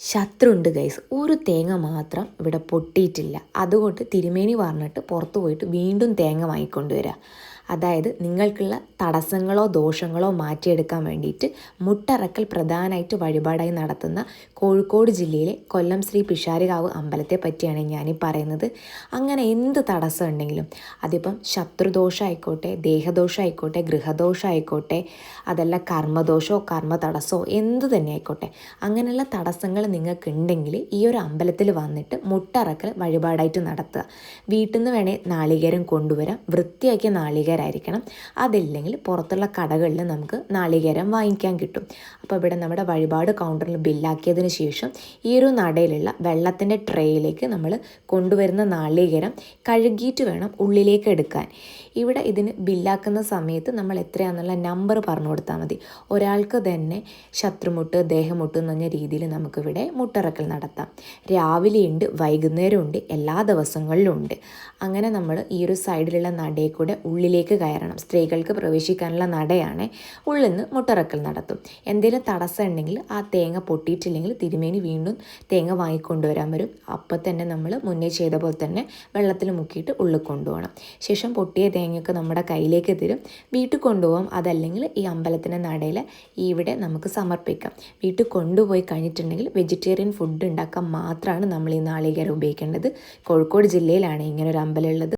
ശത്രുണ്ട് guys ഒരു തേങ്ങ മാത്രം ഇവിടെ പൊട്ടിയിട്ടില്ല. അതുകൊണ്ട് തിരുമേനി പറഞ്ഞിട്ട് പുറത്തു പോയിട്ട് വീണ്ടും തേങ്ങ വാങ്ങിക്കൊണ്ടുവരിക അതായത് നിങ്ങൾക്കുള്ള തടസ്സങ്ങളോ ദോഷങ്ങളോ മാറ്റിയെടുക്കാൻ വേണ്ടിയിട്ട് മുട്ടറക്കൽ പ്രധാനമായിട്ട് വഴിപാടായി നടത്തുന്ന കോഴിക്കോട് ജില്ലയിലെ കൊല്ലം ശ്രീ പിഷാരികാവ് അമ്പലത്തെ പറ്റിയാണ് ഞാനീ പറയുന്നത്. അങ്ങനെ എന്ത് തടസ്സം ഉണ്ടെങ്കിലും അതിപ്പം ശത്രുദോഷമായിക്കോട്ടെ ദേഹദോഷമായിക്കോട്ടെ ഗൃഹദോഷമായിക്കോട്ടെ അതല്ല കർമ്മദോഷമോ കർമ്മ തടസ്സമോ എന്ത് തന്നെ ആയിക്കോട്ടെ അങ്ങനെയുള്ള തടസ്സങ്ങൾ നിങ്ങൾക്ക് ഉണ്ടെങ്കിൽ ഈ ഒരു അമ്പലത്തിൽ വന്നിട്ട് മുട്ടറക്കൽ വഴിപാടായിട്ട് നടത്തുക. വീട്ടിൽ നിന്ന് വേണേൽ നാളികേരം കൊണ്ടുവരാം. വൃത്തിയാക്കിയ നാളികേരമായിരിക്കണം അതില്ലെങ്കിൽ പുറത്തുള്ള കടകളിൽ നമുക്ക് നാളികേരം വാങ്ങിക്കാൻ കിട്ടും. അപ്പോൾ ഇവിടെ നമ്മുടെ വഴിപാട് കൗണ്ടറിൽ ബില്ലാക്കിയതിന് ശേഷം ഈ ഒരു നടയിലുള്ള വെള്ളത്തിന്റെ ട്രേയിലേക്ക് നമ്മൾ കൊണ്ടുവരുന്ന നാളികേരം കഴുകിയിട്ട് വേണം ഉള്ളിലേക്ക് എടുക്കാൻ. ഇവിടെ ഇതിന് ബില്ലാക്കുന്ന സമയത്ത് നമ്മൾ എത്രയാണെന്നുള്ള നമ്പർ പറഞ്ഞു കൊടുത്താൽ മതി. ഒരാൾക്ക് തന്നെ ശത്രുമുട്ട് ദേഹമുട്ട് എന്ന് രീതിയിൽ നമുക്കിവിടെ മുട്ടിറക്കൽ നടത്താം. രാവിലെയുണ്ട് വൈകുന്നേരമുണ്ട് എല്ലാ ദിവസങ്ങളിലും ഉണ്ട് അങ്ങനെ നമ്മൾ ഈ ഒരു സൈഡിലുള്ള നടയെ കൂടെ ഉള്ളിലേക്ക് കയറണം. സ്ത്രീകൾക്ക് പ്രവേശിക്കാനുള്ള നടയാണ് ഉള്ളിൽ നിന്ന് മുട്ടിറക്കൽ നടത്തും. എന്തെങ്കിലും തടസ്സം ഉണ്ടെങ്കിൽ ആ തേങ്ങ പൊട്ടിയിട്ടില്ലെങ്കിൽ തിരുമേനി വീണ്ടും തേങ്ങ വാങ്ങിക്കൊണ്ടുവരാൻ വരും. അപ്പം തന്നെ നമ്മൾ മുന്നേ ചെയ്ത പോലെ തന്നെ വെള്ളത്തിൽ മുക്കിയിട്ട് ഉള്ളിൽ കൊണ്ടുപോകണം. ശേഷം പൊട്ടിയ തേങ്ങയൊക്കെ നമ്മുടെ കയ്യിലേക്ക് തരും. വീട്ടിൽ കൊണ്ടുപോകാം. അതല്ലെങ്കിൽ ഈ അമ്പലത്തിന്റെ നടയിൽ ഇവിടെ നമുക്ക് സമർപ്പിക്കാം. വീട്ടിൽ കൊണ്ടുപോയി കഴിഞ്ഞിട്ടുണ്ടെങ്കിൽ വെജിറ്റേറിയൻ ഫുഡ് ഉണ്ടാക്കാൻ മാത്രമാണ് നമ്മൾ ഈ നാളികേരം ഉപയോഗിക്കേണ്ടത്. കോഴിക്കോട് ജില്ലയിലാണ് ഇങ്ങനെ ഒരു അമ്പലം ഉള്ളത്.